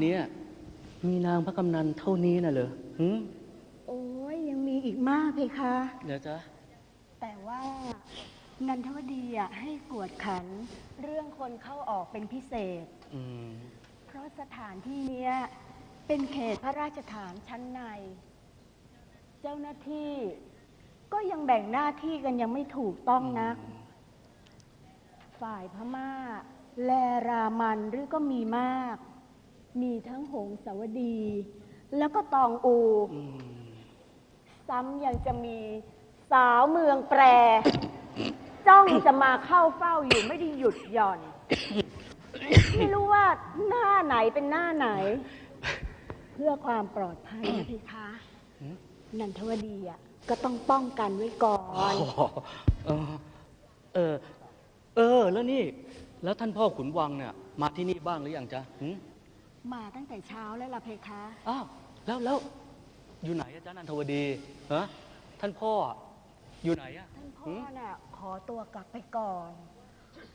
เนี้ยมีนางพระกำนันเท่านี้น่ะเหรอหืมโอ้ยยังมีอีกมากเพคะ เดี๋ยวจ้ะแต่ว่านันทวดีอะให้กวดขัน เรื่องคนเข้าออกเป็นพิเศษ อืม เพราะสถานที่เนี้ยเป็นเขตพระราชฐานชั้นใน เจ้าหน้าที่ ก็ยังแบ่งหน้าที่กันยังไม่ถูกต้องนัก ฝ่ายพม่า แลรามันหรือก็มีมาก มีทั้งหงสาวดี แล้วก็ตองอูอืมซ้ำยังจะมีสาวเมืองแปร จ้องจะมาเข้าเฝ้าอยู่ไม่ได้หยุดหย่อน ไม่รู้ว่าหน้าไหนเป็นหน้าไหน เพื่อความปลอดภัยนะพี่คะนันทวดีอะก็ต้องป้องกันไว้ก่อนอ๋อเออ เออ เออ แล้วนี่ แล้วท่านพ่อขุนวังเนี่ยมาที่นี่บ้างหรือยังจ๊ะหื มมาตั้งแต่เช้าแล้วล่ะเพคะ อ้าวแล้วแล้วอยู่ไหนอะจ๊ะนันทวดีฮะท่านพ่ออยู่ไหนอะท่านพ่หือมน่ะขอตัวกลับไปก่อน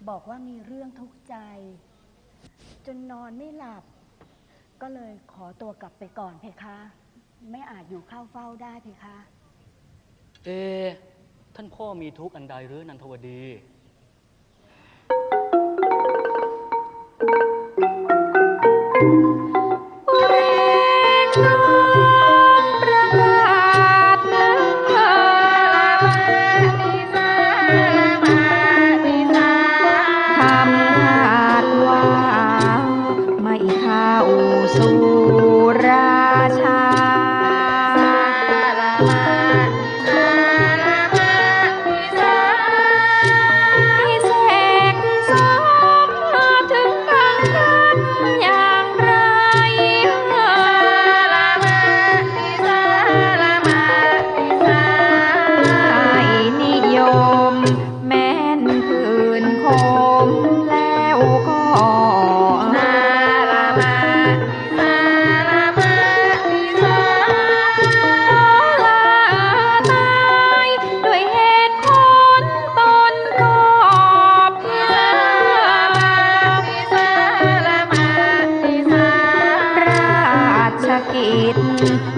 บอกว่ามีเรื่องทุกข์ใจ จนนอนไม่หลับ ก็เลยขอตัวกลับไปก่อนเพคะ ไม่อาจอยู่เข้าเฝ้าได้เพคะ เอะท่านพ่อมีทุกข์อันใดหรือนันทวดี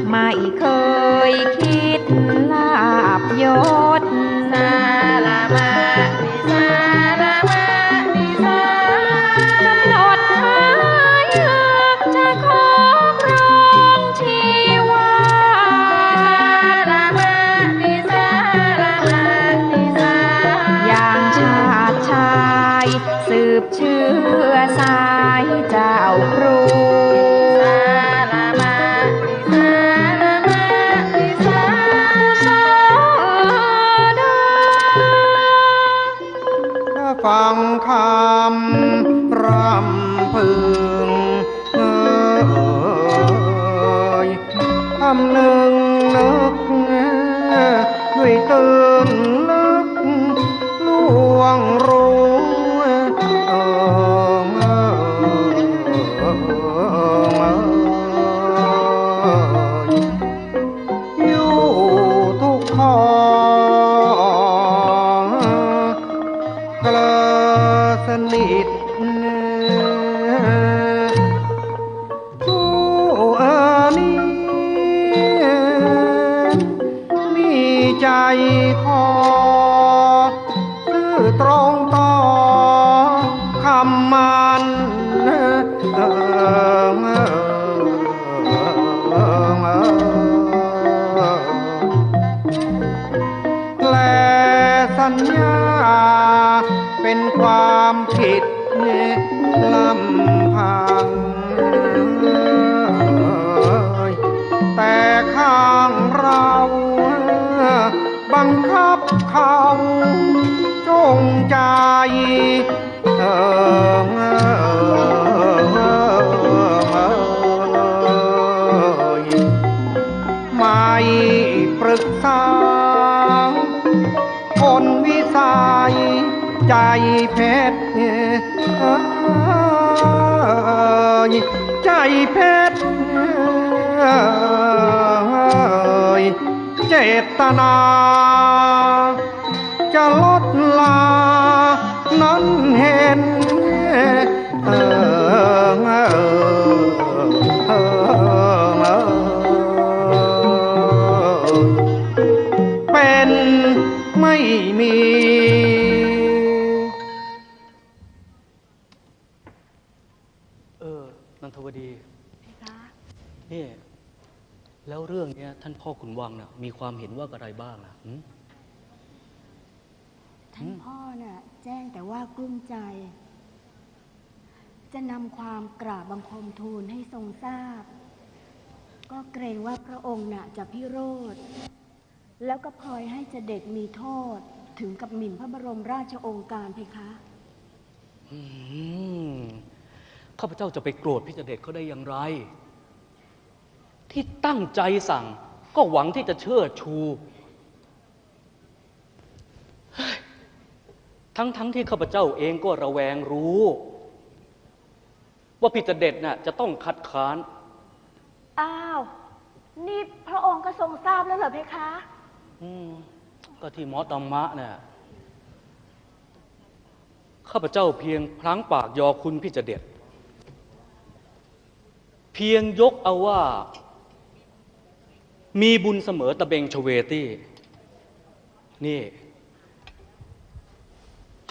ไม่เคยคิดำหนึ่งนึกด้วยตื่นลึกล่วงรู้เออเมื่อยู่ทุกข้อกลาสนิท ใจพอซื่อตรงต่อคำมันเออแลสัญญาเป็นความผิด บับเขาจงใจเออไม่ปรึกษาคนวิสัยใจเพชรใจเพชร เท่านพ่อขุนวังน่ะมีความเห็นว่าอะไรบ้างนะหืมท่านพ่อน่ะแจ้งแต่ว่ากลุ้มใจ จะนำความกราบบังคมทูลให้ทรงทราบ ก็เกรงว่าพระองค์น่ะจะพิโรธ แล้วก็พลอยให้เจเด็ดมีโทษถึงกับหมิ่นพระบรมราชโองการเพคะ อืมข้าพเจ้าจะไปโกรธพิจเดชเขาได้อย่างไร ที่ตั้งใจสั่ง ก็หวังที่จะเชิดชูเฮ้ยทั้งทั้งที่ข้าพเจ้าเองก็ระแวงรู้ ว่าพิจเดชน่ะจะต้องคัดค้าน อ้าว นี่พระองค์ก็ทรงทราบแล้วเหรอเพคะ อืม ก็ที่หมอตมะเนี่ย ข้าพเจ้าเพียงพลั้งปากยอคุณพี่จะเด็ดเพียงยกเอาว่า มีบุญเสมอตะเบงชเวตี้ นี่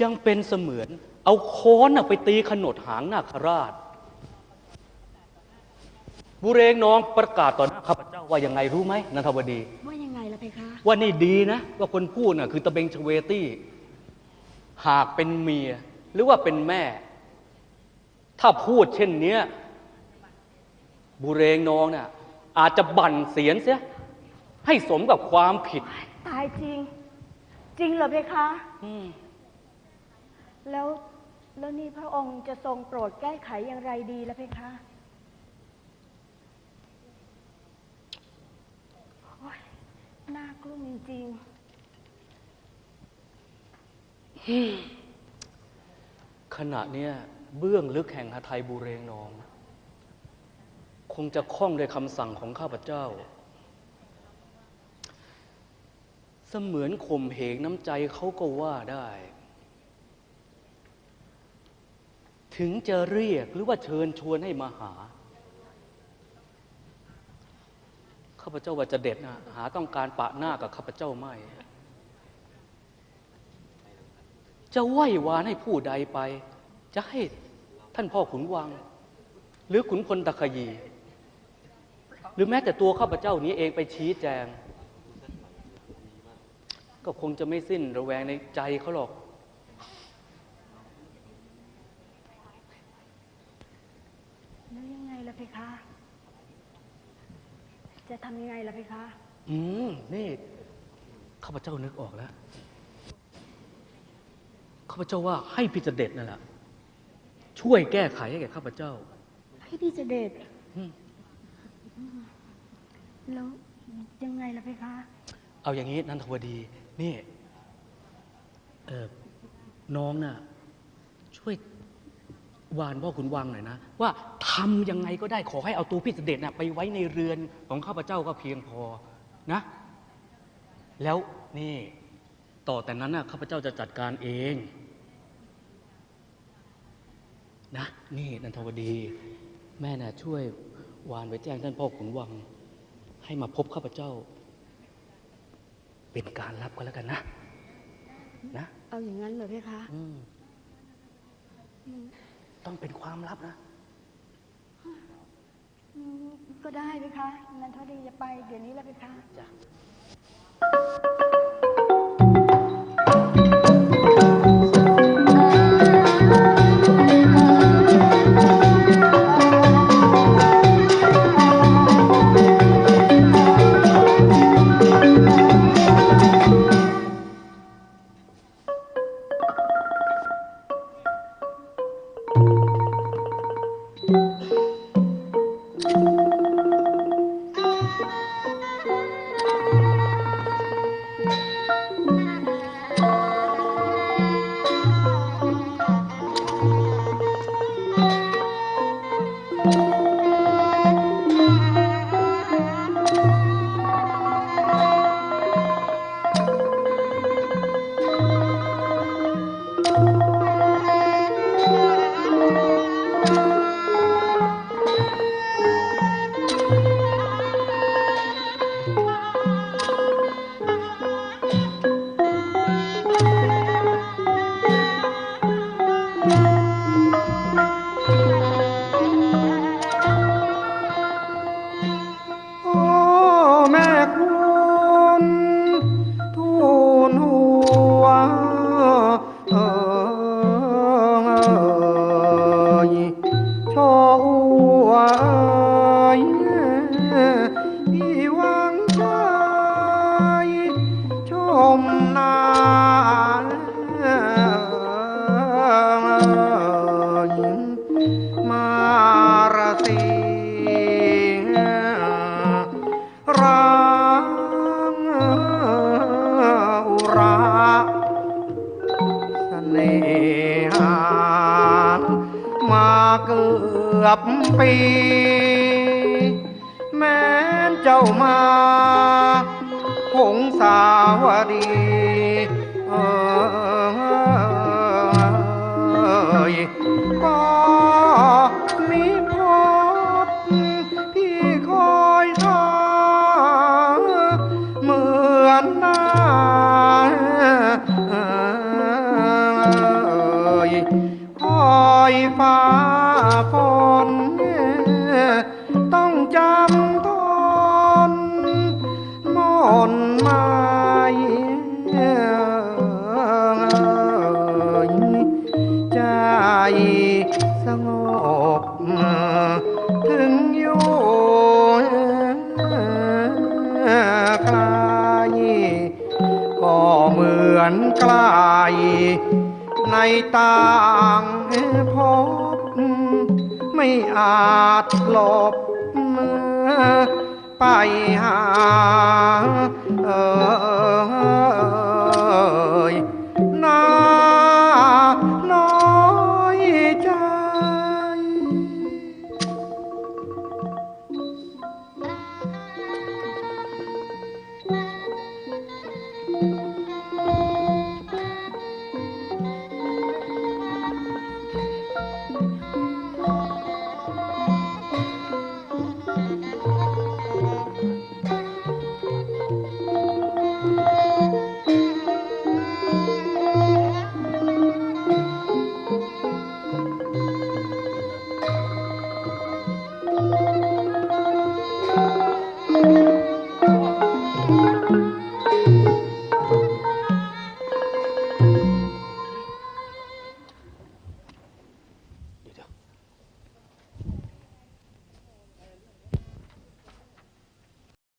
ยังเป็นเสมือน เอาค้อนน่ะไปตีขนดหางนาคราช บุเรงน้องประกาศต่อหน้าข้าพเจ้าว่ายังไงรู้ไหมนันทวดี ว่ายังไงล่ะเพคะ ว่านี่ดีนะ ว่าคนพูดน่ะคือตะเบงชเวตี้ หากเป็นเมีย หรือว่าเป็นแม่ ถ้าพูดเช่นเนี้ยบุเรงน้องน่ะ อาจจะบั่นเสียนเสีย ให้สมกับความผิด ตายจริง จริงเหรอเพคะ อืม แล้วแล้วนี่พระองค์จะทรงโปรดแก้ไขอย่างไรดีล่ะเพคะโอ๊ยน่ากลุ้มจริงขณะเนี้ยเบื้องลึกแห่งหทัยบุเรงน้อง คงจะคล้องด้วยคำสั่งของข้าพเจ้า เสมือนข่มเหงน้ำใจเขาก็ว่าได้ ถึงจะเรียกหรือว่าเชิญชวนให้มาหา ข้าพเจ้าว่าจะเด็ดนะหาต้องการปะหน้ากับข้าพเจ้าไม่จะไหว้วานให้ผู้ใดไป จะให้ท่านพ่อขุนวัง หรือขุนพลตะคยี รือแม้แต่ตัวข้าพเจ้านี้เองไปชี้แจง ก็คงจะไม่สิ้นระแวงในใจเขาหรอกๆแล้วยังไงล่ะเพคะ จะทำยังไงล่ะเพคะ อืม นี่ ข้าพเจ้านึกออกแล้ว ข้าพเจ้าว่าให้พิจเด็ดนั่นแหละช่วยแก้ไขให้แก่ข้าพเจ้า ให้พี่เจเดชอืม แล้วยังไงล่ะเพคะ เอาอย่างนี้นันทวดี นี่เออน้องน่ะ ช่วยวานพ่อขุนวังหน่อยนะ ว่าทำยังไงก็ได้ขอให้เอาตัวพี่เสด็จน่ะไปไว้ในเรือนของข้าพเจ้าก็เพียงพอนะ แล้วนี่ ต่อแต่นั้นน่ะข้าพเจ้าจะจัดการเอง นะ นี่นันทวดี แม่น่ะช่วยวานไปแจ้งท่านพ่อขุนวัง ให้มาพบข้าพเจ้า เป็นการรับก็แล้วกันนะ นะ เอาอย่างนั้นเหรอเพคะ อืมต้องเป็นความลับนะอืมก็ได้เพคะนันทดีจะไป เดี๋ยวนี้แล้วเพคะจ้ะ ปีแม้นเจ้ามาหงสาวดี คอยฟ้าฝนต้องจำทนมนไม้ใจสงบถึงอยู่ไกลก็เหมือนไกล ในต่างพบไม่อาจหลบไปหาเออ